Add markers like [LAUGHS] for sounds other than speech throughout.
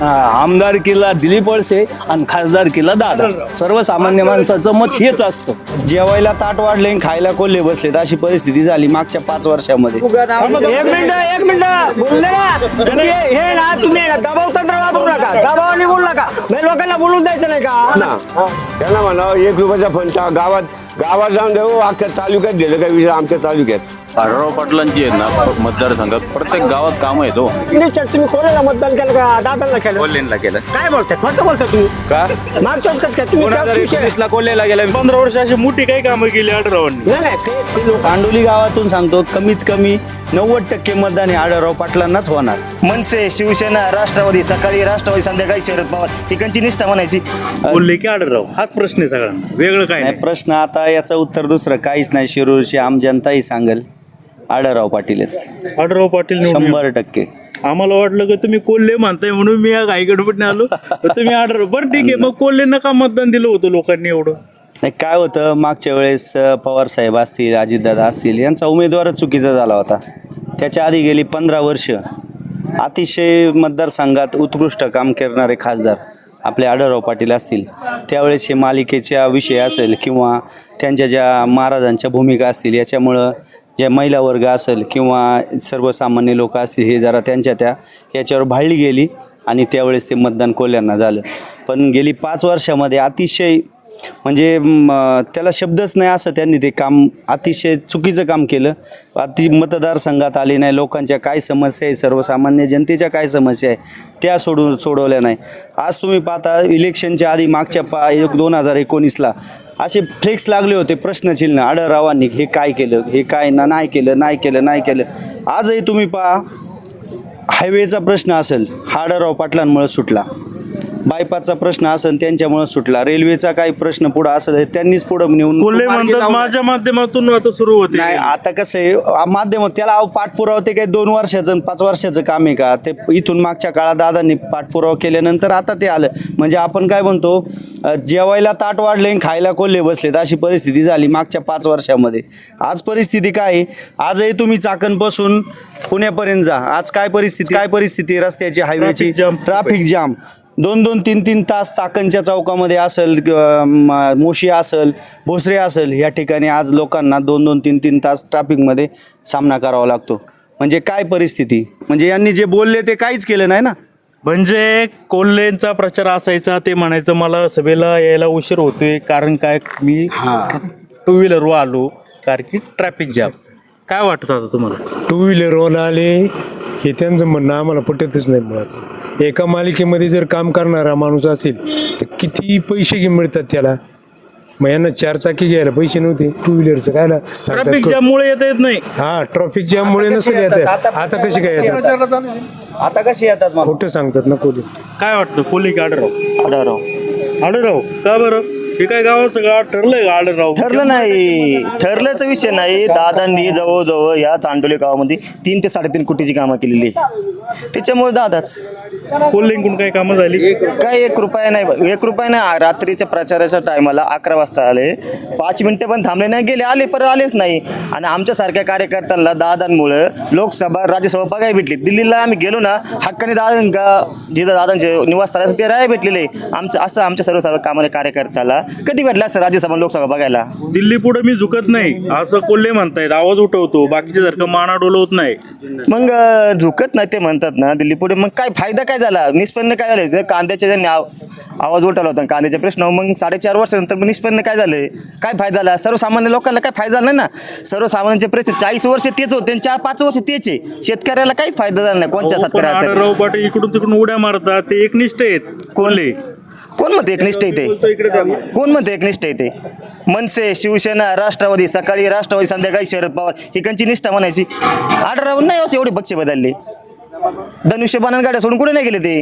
हा, आमदारकीला दिलीप वळसे आणि खासदारकीला दादा. सर्वसामान्य माणसाचं मत हेच असतं. जेवायला ताट वाढले आणि खायला कोल्हे बसलेत अशी परिस्थिती झाली मागच्या पाच वर्षामध्ये. एक मिनिट एक मिनिट बोलले ना. हे ना तुम्ही ना दबाव तंत्र वापरू नका. दबावाने बोलू नका. लोकांना बोलून द्यायचं नाही का? ना त्यांना म्हणा एक रुपयाचा फंड गावात गावात जाऊन देऊ अख्ख्या तालुक्यात दिलं काय विषय आमच्या तालुक्यात? आढळराव पाटलांची आहेत ना मतदारसंघात प्रत्येक गावात काम आहेत हो. निश्चित तुम्ही कोणाला मतदान केलं का? दादाला केलं? कोल्हेंना केलं. काय बोलताय? खोटं बोलता तुम्ही? का? मागच्या वेळेस कसं काय? तुम्ही दोन त्याच हजार विषय- एकोणीसला कोल्हेला गेला. पंधरा वर्ष अशी मोठी काही कामं केली आढळरावांनी. नाही नाही ते ते लोक कांडोली गावातून सांगतो कमीत कमी नव्वद टक्के मतदान हे आढळराव पाटलांनाच होणार. मनसे शिवसेना राष्ट्रवादी सकाळी राष्ट्रवादी संध्याकाळी शरद पवार ठिकाणची निष्ठा म्हणायची. बोलले की आढळराव हाच प्रश्न आहे सगळ्यांना वेगळं काय नाही नाही. प्रश्न आता याचं उत्तर दुसरं काहीच नाही. शिरूरची आम जनताही सांगेल. आढळराव पाटीलच. आढळराव पाटील निवडून शंभर टक्के. आम्हाला वाटलं की तुम्ही कोल्हे म्हणताय म्हणून मी या गाईगडपटने आलो. तर तुम्ही आढळ बरं ठीक आहे. मग कोल्हेंना का मतदान दिलं होतं लोकांनी एवढं. नाही काय होतं? मागच्या वेळेस अ, पवार साहेब असतील अजितदादा असतील यांचा उमेदवारच चुकीचा झाला होता. त्याच्या आधी गेली पंधरा वर्ष. अतिशय मतदारसंघात उत्कृष्ट काम करणारे खासदार आपले आढळराव पाटील असतील. त्यावेळेस हे मालिकेच्या विषय असेल किंवा त्यांच्या ज्या महाराजांच्या भूमिका असतील याच्यामुळं ज्या महिला वर्ग असेल किंवा सर्वसामान्य लोक असतील हे जरा त्यांच्या त्या याच्यावर भाळली गेली आणि त्यावेळेस ते मतदान कोल्यांना झालं. पण गेली पाच वर्षामध्ये अतिशय म्हणजे त्याला शब्दच नाही असं त्यांनी ते काम अतिशय चुकीचं काम केलं. अति मतदारसंघात आले नाही लोकांच्या काय समस्या आहे सर्वसामान्य जनतेच्या काय समस्या आहे त्या सोडून सोडवल्या नाही. आज तुम्ही पाहता इलेक्शनच्या आधी मागच्या पा एक दोन हजार एकोणीसला असे फ्लेक्स लागले होते प्रश्नचिन्ह आढळरावांनी हे काय केलं? हे काय ना नाही केलं नाही केलं नाही केलं. आजही तुम्ही पहा हायवेचा प्रश्न असेल हा आढळराव पाटलांमुळे सुटला. बायपासचा प्रश्न असेल त्यांच्यामुळे सुटला. रेल्वेचा काही प्रश्न पुढं असेल त्यांनीच पुढं नेऊन कोल्हे मार्गी म्हणतात लावला. माझ्या माध्यमातून आता सुरू होते. नाही आता कसं आहे आ- माध्यम त्याला अहो पाठपुरावा ते काही दोन वर्षाचं आणि पाच वर्षाचं काम आहे का? ते इथून मागच्या काळात दादांनी पाठपुरावा केल्यानंतर आता ते आलं. म्हणजे आपण काय म्हणतो अ, जेवायला ताट वाढले आणि खायला कोल्हे बसलेत अशी परिस्थिती झाली मागच्या पाच वर्षामध्ये. आज परिस्थिती काय आहे? आजही तुम्ही चाकणपासून पुण्यापर्यंत जा. आज काय परिस्थिती काय परिस्थिती रस्त्याची हायवेची Traffic jam. ट्रॅफिक जाम दोन दोन तीन तीन तास चाकणच्या चौकामध्ये असेल किंवा म- मोशी असेल भोसरे असेल या ठिकाणी आज लोकांना दोन दोन तीन तीन तास ट्रॅफिकमध्ये सामना करावा लागतो. म्हणजे काय परिस्थिती? म्हणजे यांनी जे बोलले ते काहीच केलं नाही ना? म्हणजे कोल्हेंचा प्रचार असायचा ते म्हणायचं मला सभेला यायला उशीर होतोय कारण काय मी टू व्हीलरवर आलो कारण की ट्रॅफिक जॅम काय वाटतं आता तुम्हाला? टू व्हीलरवर आले हे त्यांचं म्हणणं आम्हाला पटतच नाही मुळात. एका मालिकेमध्ये जर काम करणारा माणूस असेल तर किती पैसे घे मिळतात त्याला? मग यांना चार चाकी घ्यायला पैसे नव्हते. टू व्हीलरचं काय ना ट्रॅफिक जॅममुळे येता येत नाही. हा ट्रॉफिक जॅममुळे नसेल येतात? येतात? आता कशी काय येतात? आता कशी येतात? खोटं सांगतात ना कोणी. काय वाटतं? कोल्हे की आढळराव आढळराव आढळराव का बरं? हे काय गावात सगळं ठरलंय का आढळराव ठरलं नाही. ठरल्याचा विषय नाही. दादांनी जवळजवळ या चांडोली गावामध्ये तीन ते साडेतीन कोटीची कामं केलेली आहे. त्याच्यामुळे दादाच. कोल्हेंकडून काही कामं झाली? काय एक रुपया नाही एक रुपया नाही. रात्रीच्या प्रचाराच्या टायमाला अकरा वाजता आले. पाच मिनिटं पण थांबले नाही. गेले आले परत आलेच नाही. आणि आमच्यासारख्या कार्यकर्त्यांना दादांमुळं लोकसभा राज्यसभा बघायला भेटली. दिल्लीला आम्ही गेलो ना हक्काने दादा जिथं दादांचे निवासस्थान ते राहायला भेटलेले. आमचं असं आमच्या सर्व सर्व कामाने कार्यकर्त्याला कधी भेटलं असं राज्यसभा लोकसभा बघायला? दिल्ली पुढे मी झुकत नाही. असं कोल्हे म्हणतायत. आवाज उठवतो. बाकीच्या सारखं माना डोलवत नाही. मग झुकत नाही ते म्हणतात ना. दिल्ली पुढे मग काय फायदा काय झाला. निष्पन्न काय झालं जर कांद्याच्या आव- आवाज उठवला होता कांद्याच्या प्रश्न मग साडेचार वर्षानंतर मग निष्पन्न काय झालं काय फायदा झाला? सर्वसामान्य लोकांना काय फायदा झाला नाही ना? सर्वसामान्यांचे प्रश्न चाळीस वर्ष तेच होते आणि चार पाच वर्ष तेच आहे. शेतकऱ्याला काही फायदा झाला नाही कोणत्या शेतकऱ्याला पाटील इकडून तिकडून उड्या मारतात. ते एकनिष्ठ आहेत. कोल्हे कोण म्हणते एकनिष्ठ येते कोण म्हणते एकनिष्ठ येते मनसे शिवसेना राष्ट्रवादी सकाळी राष्ट्रवादी संध्याकाळी शरद पवार. ही कंची निष्ठा म्हणायची? आढळराव नाही असं एवढे पक्ष बदलले. धनुष्यबाणान गाड्या सोडून कुठे नाही गेले ते?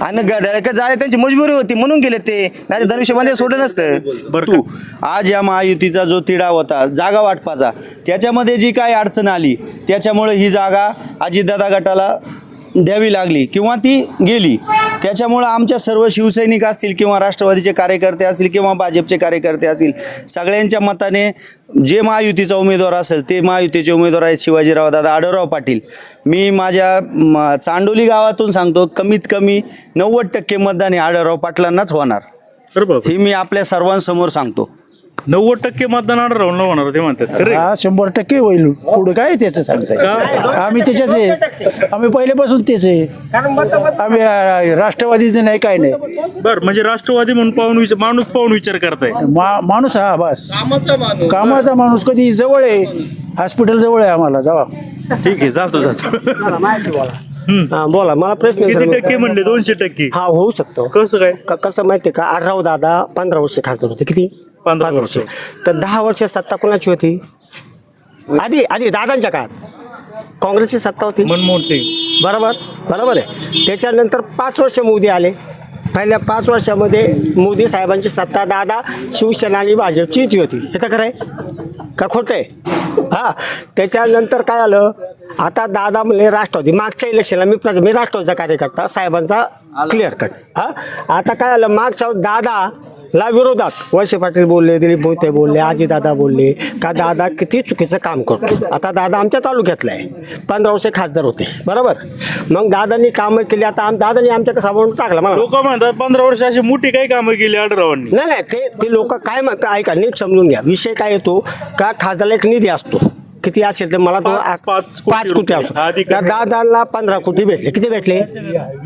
आणि गाड्या झाले त्यांची मजबुरी होती म्हणून गेले ते. नाही धनुष्यबाण सोडलं नसतं. बरं तू आज या महायुतीचा जो तिढा होता जागा वाटपाचा त्याच्यामध्ये जी काय अडचण आली त्याच्यामुळे ही जागा अजितदादा गटाला द्यावी लागली किंवा ती गेली. त्याच्यामुळं आमच्या सर्व शिवसैनिक असतील किंवा राष्ट्रवादीचे कार्यकर्ते असतील किंवा भाजपचे कार्यकर्ते असतील सगळ्यांच्या मताने जे महायुतीचा उमेदवार असेल ते महायुतीचे उमेदवार आहेत शिवाजीराव दादा आढळराव पाटील. मी माझ्या म, चांडोली गावातून सांगतो कमीत कमी नव्वद टक्के मतदान हे आढळराव पाटलांनाच होणार. हे मी आपल्या सर्वांसमोर सांगतो. नव्वद टक्के मतदान आढळून होणार ते म्हणतात. खरे हा शंभर टक्के होईल. पुढे काय त्याचं सांगताय? आम्ही त्याच्याच आहे. आम्ही पहिल्यापासून तेच आहे. आम्ही अं, राष्ट्रवादीचे नाही काय नाही. बर म्हणजे राष्ट्रवादी म्हणून पाहून विचार माणूस पाहून विचार करताय. मा माणूस हा बस. कामाचा माणूस. कधी जवळ आहे. हॉस्पिटल जवळ आहे आम्हाला जावा. ठीक आहे जातो जातो. हा बोला मला प्रश्न किती विचारा. टक्के म्हणले? दोनशे टक्के. हा होऊ शकतो. कसं काय? क- कसं माहितीये का? आढराव दादा पंधरा वर्ष खासदार होते. किती? पंधरा वर्ष. तर दहा वर्ष सत्ता कोणाची होती? आधी आधी दादांच्या काळात. काँग्रेसची सत्ता होती. मनमोहन सिंग बरोबर बरोबर आहे. त्याच्यानंतर पाच वर्ष मोदी आले. पहिल्या पाच वर्षामध्ये मोदी साहेबांची सत्ता दादा शिवसेना आणि भाजपची युती होती. हे तर खरं आहे. का खोटं आहे? हां. त्याच्यानंतर काय आलं? आता दादा म्हणले राष्ट्रवादी. मागच्या इलेक्शनला मी प्र मी राष्ट्रवादीचा कार्यकर्ता साहेबांचा क्लिअर कट हां. आता काय आलं? मागच्या दादा ला विरोधात. वळसे पाटील बोलले दिलीप मोहिते बोलले आजी दादा बोलले का दादा किती चुकीचं काम करतो. आता दादा आमच्या तालुक्यातला आहे. पंधरा वर्ष खासदार होते. बरोबर? मग दादांनी कामं केली आता आम दादांनी आमच्या कसं म्हणून टाकलं मला. लोक म्हणतात पंधरा वर्ष अशी मोठी काही कामं केली आढळरावांनी नाही नाही ते ते लोक काय म्हणतात ऐका नीट समजून घ्या. विषय काय येतो? का खासदारला एक निधी असतो. किती असेल तर मला तो पाच- आ- पाच कोटी पाच कोटी रुपये. असतो त्या दादाला पंधरा कोटी भेटले. किती भेटले?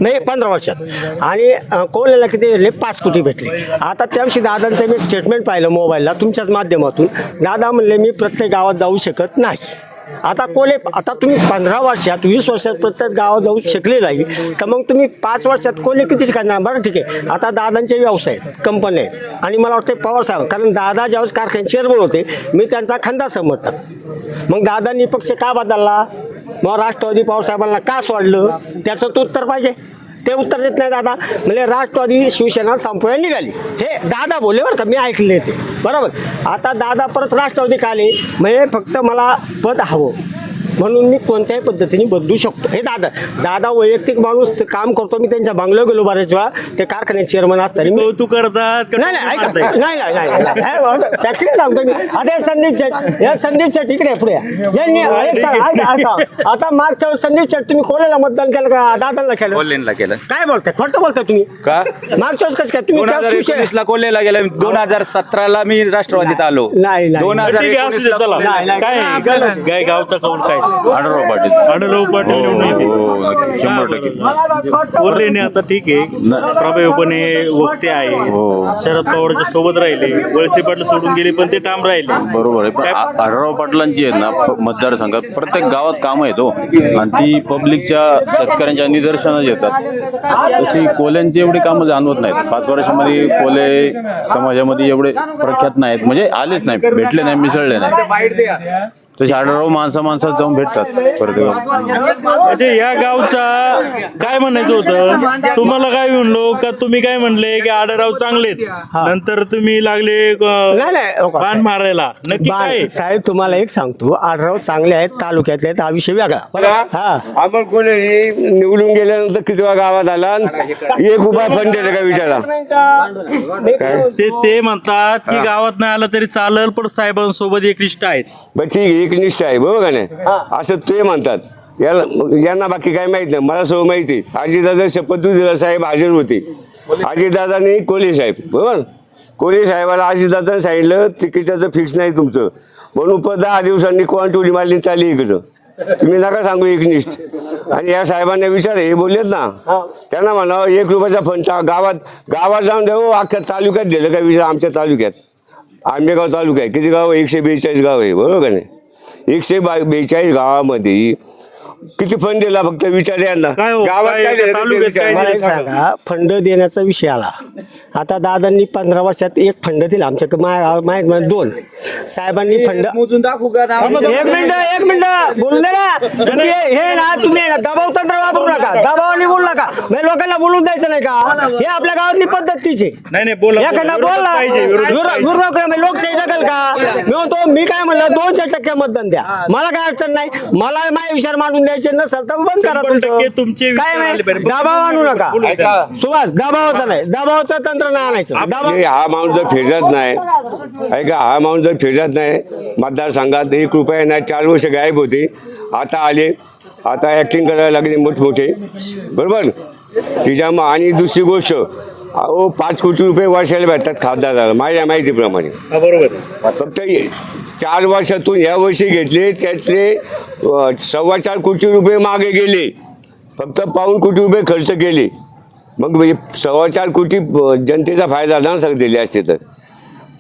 नाही पंधरा वर्षात. आणि अं, कोल्याला किती भेटले? पाच कोटी भेटले. आता त्याविषयी दादांचं मी स्टेटमेंट पाहिलं मोबाईलला तुमच्याच माध्यमातून. दादा म्हणले मी प्रत्येक गावात जाऊ शकत नाही. आता कोले आता तुम्ही पंधरा वर्षात वीस वर्षात प्रत्येक गावात जाऊ शकले नाही तर मग तुम्ही पाच वर्षात कोले किती करणार? बरं ठीक आहे. आता दादांचे व्यवसाय आहेत कंपन्या आहेत. आणि मला वाटते पवार साहेब कारण दादा ज्यावेळेस कारखान्यात चेअरमन होते मी त्यांचा खंदा समर्थक मग दादांनी पक्ष का बदलला? मग राष्ट्रवादी पवार साहेबांना का सोडलं? त्याचं तो उत्तर पाहिजे. ते उत्तर देत नाही दादा. म्हणजे राष्ट्रवादी शिवसेना संपवायला निघाली. हे दादा बोलले बरं का मी ऐकले ते. बरोबर? आता दादा परत राष्ट्रवादी का आले? म्हणजे फक्त मला पद हवं. म्हणून मी कोणत्याही पद्धतीने बदलू शकतो. हे दादा दादा वैयक्तिक माणूस काम करतो मी त्यांच्या बांगलो गेलो बऱ्याच वेळा. ते कारखान्यात चेअरमन असताना मी कौतुक करतात नाही नाही ऐका? नाही नाही सांगतो मी. आता हे संदीप शेट या संदीप शेट इकडे पुढे. यांनी आता मागच्या वेळेस संदीप शेट तुम्ही कोणाला मतदान केलं का? दादाला केलं? केलं. काय बोलताय? खोटं बोलताय तुम्ही? का? मागच्या वेळेस कसं काय? तुम्ही दोन त्या हजार शिवसेना एकोणीसला कोल्हेला गेलं. दोन हजार सतराला मी राष्ट्रवादीत आलो. नाही, नाही. दोन हजार काय? गावचा कौल काय? आढळराव पाटील. आढळराव पाटील निवडून येतील. हो, नक्की. शंभर टक्के. आता ठीक आहे. प्रभावीपणे वक्ते आहे. हो. शरद पवारच्या सोबत राहिले. वळसे पाटील सोडून गेले पण ते ठाम राहिले. बरोबर आहे. पण आ- आढळराव पाटलांची आहेत ना प- मतदारसंघात. प्रत्येक गावात कामं आहेत हो. आणि ती पब्लिकच्या शेतकऱ्यांच्या निदर्शनास येतात. तशी कोल्यांची एवढी कामं जाणवत नाहीत. पाच वर्षामध्ये कोले समाजामध्ये एवढे प्रख्यात नाहीत. म्हणजे आलेच नाही भेटले नाही मिसळले नाही. तसे आढळराव माणसा माणसात जाऊन भेटतात परत म्हणजे या गावचा काय म्हणायचं होतं? तुम्हाला काय म्हणलो का तुम्ही काय म्हणले की आडराव चांगलेत नंतर तुम्ही लागले नाही नाही हो. मारायला. नक्की काय? साहेब तुम्हाला एक सांगतो आढराव चांगले आहेत तालुक्यातले आहेत हा विषय वेगळा. बरं. हा. आपण कोणी निवडून गेल्यानंतर किती वेळा गावात आला? आणि एक उभा फंड दिला का विचारा? ते ते म्हणतात की गावात नाही आलं तरी चालेल पण साहेबांसोबत एकनिष्ठ आहेत. बरं ठीक आहे. एकनिष्ठ आहे बरोबर का नाही? असं ते म्हणतात. याला यांना बाकी काय माहीत नाही मला सर्व माहिती. आजीदादा शपथविधीला साहेब हजर होते. आजीदादांनी कोली साहेब बरोबर? कोली साहेबाला आजीदादाने सांगितलं तिकिटाचं फिक्स नाही तुमचं. म्हणून पण दहा दिवसांनी कोण उडी मारली चालली इकडं. तुम्ही नका सांगू एकनिष्ठ आणि या साहेबांना विचार हे बोललेत ना. त्यांना म्हणा एक रुपयाचा फंड गावात गावात जाऊन देऊ अख्ख्या तालुक्यात दिलं का विचार आमच्या तालुक्यात? आंबेगाव तालुका आहे किती गाव? एकशे बेचाळीस गाव आहे बरोबर का नाही? एकशे बा बेचाळीस गावामध्ये किती फंड दिला फक्त? विचार यांना. काय हो? गावात काय काय दिलं ते तालुक्यात विचार. काय मला एक सांगा फंड देण्याचा विषय आला. आता दादांनी पंधरा वर्षात एक फंड दिला आमच्या माहीत माहीत दोन. साहेबांनी फंड एक मिनिट एक मिनिट. बोलले ना तुम्ही हे ना तुम्ही ना दबाव तंत्र वापरू नका. दबावाने बोलू नका. म्हणजे लोकांना बोलून द्यायचं नाही का? हे आपल्या गावातली पद्धत तीच आहे नाही नाही बोला एखादा बोलला पाहिजे, विरोधात पाहिजे. विरोध लोकशाही जगल का? मी म्हणतो मी काय म्हणलं दोनशे टक्के मतदान द्या. मला काय अडचण नाही. मला माझ्या विचार मांडून द्या. द्यायचे नसेल तर बंद करा तुमचं. तुमचे काय नाही. दबाव आणू नका. सुभाष दबावाचा नाही. दबावाचं तंत्र नाही आणायचं. दबाव हे हा माणूस जर फिरत नाही ऐका हा माणूस जर फिरत नाही मतदारसंघात एक रुपये नाही चार वर्ष गायब होते. आता आले. आता ॲक्टिंग करायला लागली मोठमोठे. बरोबर? तिच्यामुळे आणि दुसरी गोष्ट अहो पाच कोटी रुपये वर्षाला भेटतात खासदाराला माझ्या माहितीप्रमाणे. हा, बरोबर आहे. फक्त हे चार वर्षातून ह्या वर्षी घेतले त्यातले अ, सव्वा चार कोटी रुपये मागे गेले. फक्त पाऊण कोटी रुपये खर्च केले. मग हे सव्वा चार कोटी अ, जनतेचा फायदा ना सर दिले असते तर.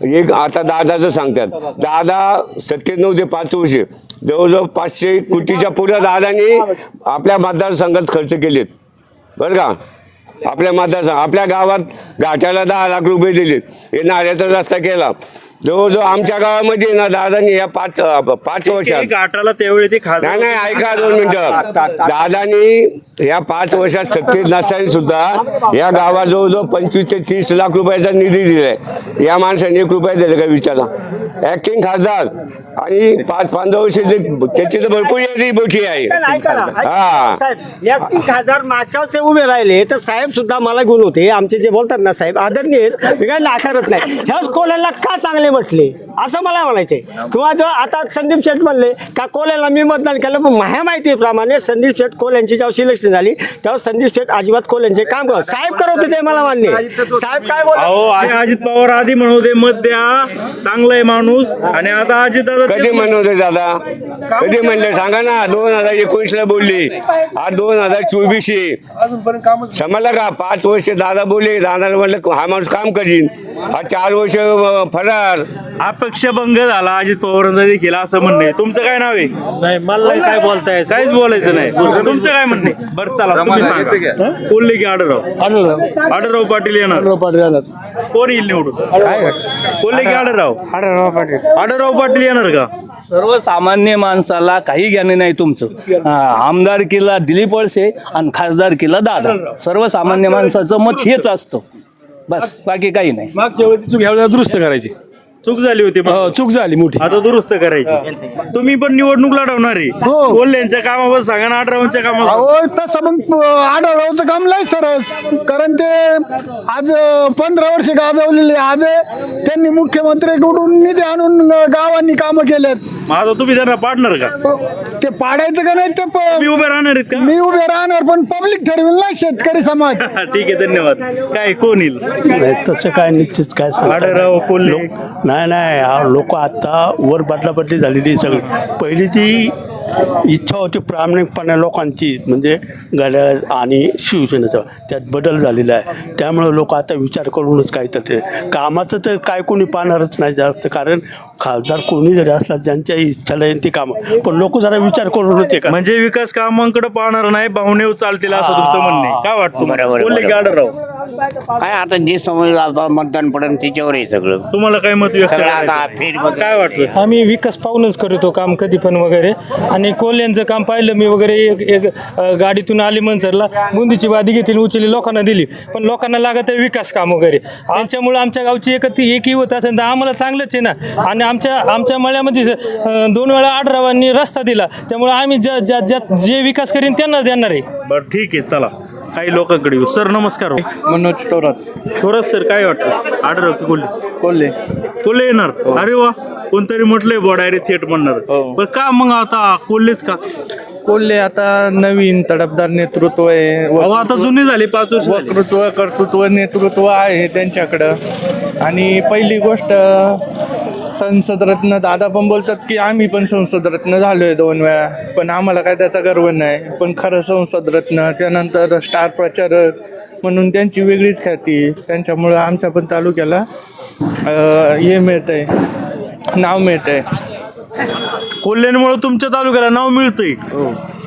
एक आता दादाचं सांगतात. दादा सत्त्याण्णव ते पाच वर्ष जवळजवळ पाचशे कोटीच्या पुढं दादानी आपल्या मतदारसंघात खर्च केलेत. बरं का? आपल्या मतदारसंघ आपल्या गावात घाटाला दहा लाख रुपये दिले. हे नाल्याचा रस्ता केला. जवळजवळ आमच्या गावामध्ये ना दादानी या पाच पाच वर्षात घाटाला त्यावेळी ते नाही खासदार नाही ऐका दोन मिनिटं. दादानी या पाच वर्षात सत्तेत नसताना सुद्धा या गावात जवळजवळ पंचवीस ते तीस लाख रुपयाचा निधी दिलाय. या माणसाने एक रुपया दिला का विचारा. ऍक्टिंग खासदार. आणि पाच पंधरा वर्ष त्याची तर भरपूर यादी मोठी आहे. हा. खासदार मागच्यावर ते उभे राहिले. तर साहेब सुद्धा मला गुण होते. आमचे जे बोलतात ना साहेब आदरणीय मी काही नाकारत नाही. ह्याच कोल्याला का चांगले म्हटले? असं मला म्हणायचंय. किंवा जो आता संदीप शेठ म्हणले का कोल्याला मी मतदान केलं पण माझ्या माहितीप्रमाणे संदीप शेठ कोल्यांची जेव्हा सिलेक्शन झाली तेव्हा संदीप शेठ अजिबात कोल्यांचे काम करत साहेब करत होते ते मला मान्य. साहेब काय बोल अजित पवार आधी म्हणत होते मत द्या चांगला आहे माणूस. आणि आता अजित दादा कधी म्हणत होते दादा? कधी म्हणले? सांगा ना दोन हजार एकोणीस ला बोलले. आज दोन हजार चोवीस समजलं का? पाच वर्ष दादा बोलले दादा म्हणलं हा माणूस काम करीन. हा चार वर्ष अं, फरार. अपेक्षाभंग झाला अजित पवारांचा देखील असं म्हणणे तुमचं काय नाव आहे? नाही मला काय बोलताय. काहीच बोलायचं नाही. तुमचं काय म्हणणे बरं चला तुम्ही सांगा. कोल्हे की? आडराव आडराव पाटील येणार. कोण येईल निवडून? कोल्हे की आडराव आडराव पाटील. येणार का? सर्वसामान्य माणसाला काही ज्ञान नाही तुमचं. हा, आमदारकीला दिलीप वळसे आणि खासदारकीला दादा. सर्वसामान्य माणसाचं मत हेच असतं. बस बाकी काही नाही. मागच्या वेळेची चूक ह्यावेळेला दुरुस्त करायची. चूक झाली होती. हो, चूक झाली मोठी. आता दुरुस्त करायची. तुम्ही पण निवडणूक लढवणार आहे. हो. कामावर सांगा ना आडरावांच्या कामावर अहो तसं मग आढळरावचं काम लय सरस. कारण ते आज पंधरा वर्ष गाजवलेले आज त्यांनी मुख्यमंत्र्याकडून निधी आणून गावांनी कामं केलेत. मग आता तुम्ही त्यांना पाडणार का? ते पाडायचं का नाही ते प- तुम्ही उभे राहणार आहेत का? मी उभे राहणार पण पब्लिक ठरवेल ना शेतकरी समाज. [LAUGHS] ठीक आहे धन्यवाद. काय कोण येईल? तसं काय निश्चित काय सांगता आढळराव कोल्हे. नाही नाही लोक आता वर बदलाबदली झालेली सगळी. पहिली जी इच्छा होती प्रामाणिकपणे लोकांची म्हणजे घड्याळ आणि शिवसेनेचा त्यात बदल झालेला आहे. त्यामुळे लोक आता विचार करूनच काहीतरी कामाचं तर काय कोणी पाहणारच नाही जास्त कारण खासदार कोणी जरी असला ज्यांच्या इच्छाला येईल ती कामं. पण लोक जरा विचार करूनच ते का म्हणजे विकास कामांकडे पाहणार नाही भावनेव चालतील असं तुमचं म्हणणं काय वाटतं? बरोबर. आढळराव काय आता जे समोर आता मतदान पडेल त्याच्यावर आहे सगळं. तुम्हाला काय मत व्यक्त सगळं आता करायचं? फेरबदल. काय वाटतं? आम्ही विकास पाहूनच करतो काम कधी पण वगैरे. आणि कोल्ह्यांचं काम पाहिलं मी वगैरे एक एक अ, गाडीतून आली मंचरला बुंदीची वादी घेतली उचलली लोकांना दिली. पण लोकांना लागत आहे विकास काम वगैरे. त्यांच्यामुळे आमच्या गावची एकत्र एकी होत असेल तर आम्हाला चांगलंच आहे ना. आणि आमच्या आमच्या मळ्यामध्ये अ, दोन वेळा आडरावांनी रस्ता दिला. त्यामुळे आम्ही ज्या ज्या ज्या जे विकास करीन त्यांना देणार आहे. बरं ठीक आहे चला. काही लोकांकडे येऊ. सर नमस्कार मनोज टोरात थोडं सर काय वाटतं की कोल्हे? कोल्हे. कोल्हे येणार? अरे वा कोणतरी म्हटलंय बॉ डायरेक्ट थेट म्हणणार. पण का मग आता कोल्हेच का? कोल्हे आता नवीन तडफदार नेतृत्व आहे. अहो आता जुनी झाली पाच वर्ष झाली. वक्तृत्व कर्तृत्व नेतृत्व आहे त्यांच्याकडं. आणि पहिली गोष्ट संसद रत्न दादा पण बोलतात की आम्ही पण संसद रत्न झालोय दोन वेळा. पण आम्हाला काय त्याचा गर्व नाही. पण खरं संसद रत्न त्यानंतर स्टार प्रचारक म्हणून त्यांची वेगळीच ख्याती. त्यांच्यामुळं आमच्या पण तालुक्याला हे मिळतंय. नाव मिळतंय. कोल्ह्यांमुळे तुमच्या तालुक्याला नाव मिळतंय.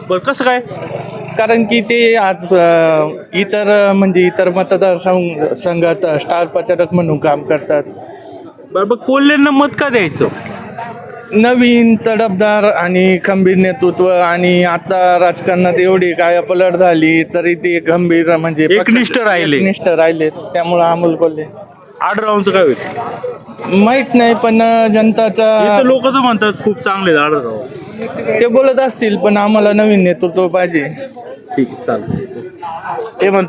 बरं कसं काय? कारण की ते आज इतर म्हणजे इतर मतदार संघ संघात स्टार प्रचारक म्हणून काम करतात. बरं बरं कोल्ह्यांना मत का द्यायचं? नवीन तडफदार आणि खंबीर नेतृत्व आणि आता राजकारणात एवढी काय पलट झाली तरी ते गंभीर म्हणजे एकनिष्ठ राहिले. एकनिष्ठ राहिले. त्यामुळं अमोल कोल्हे. आढळरावांचं काय होईल? माहीत नाही पण जनताचा लोक तर म्हणतात खूप चांगले आहेत आढळराव ते बोलत असतील पण आम्हाला नवीन नेतृत्व पाहिजे. ठीक आहे चालतं ते म्हणतात